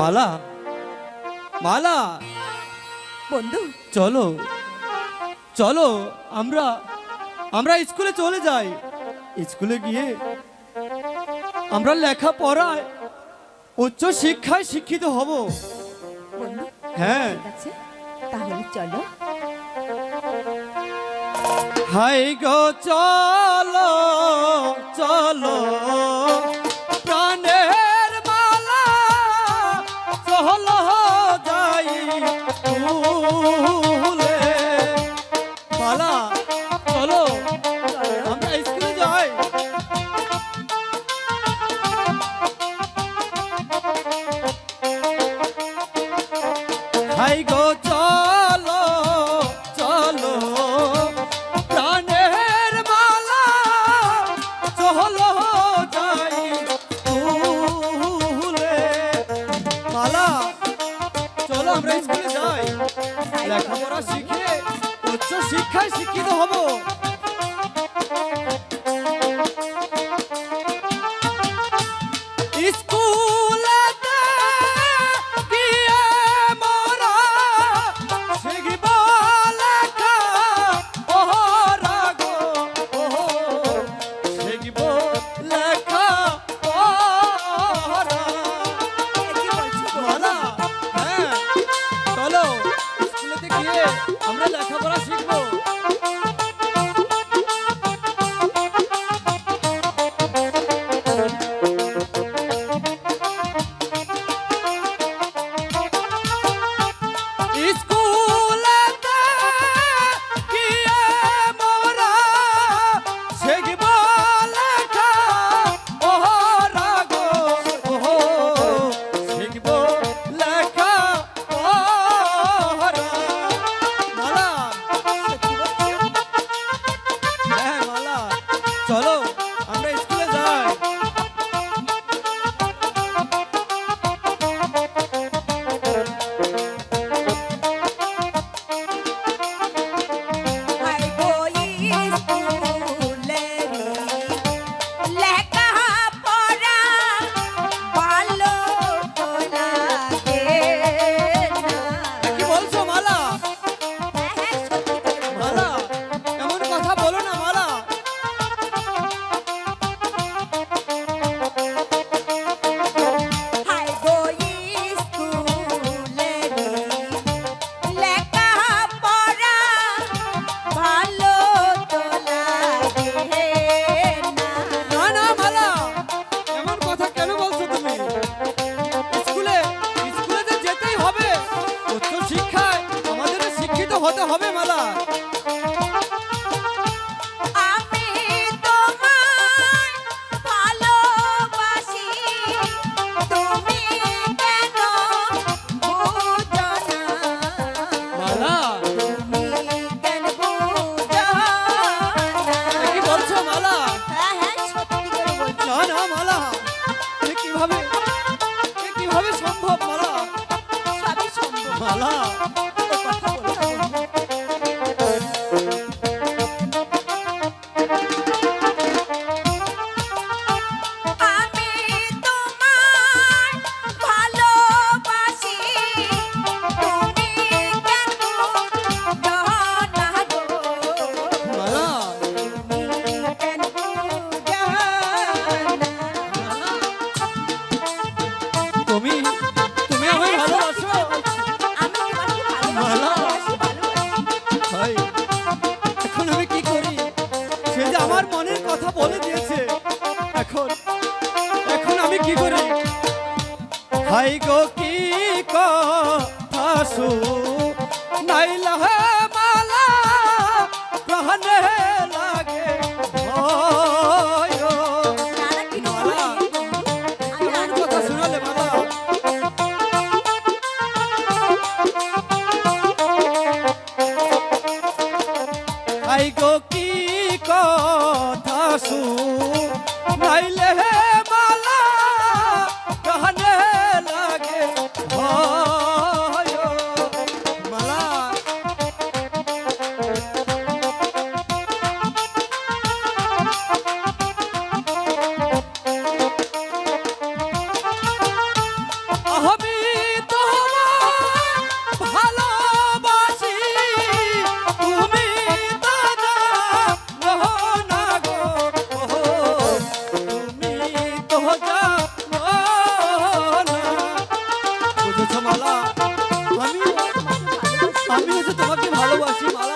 মালা মালা। বন্ধু। চলো চলো আমরা আমরা স্কুলে চলে যাই। স্কুলে গিয়ে আমরা লেখা পড়ায় উচ্চ শিক্ষায় শিক্ষিত হব। হ্যাঁ। ঠিক তাহলে চলো। হাই গো চলো চলো। হল যাই ভুলে বালা, চলো, আমরা স্কুলে যাই। হাই গো, চলো চলো, প্রাণের বালা। চলো লেখাপড়া শিখে উচ্চ শিক্ষায় শিক্ষিত হব। লেখা। লেখাপড়া শিখব। 咋了。নাই ক আসু নাইলা হ্যাঁ আমি হচ্ছে তোমাকে ভালোবাসি মালা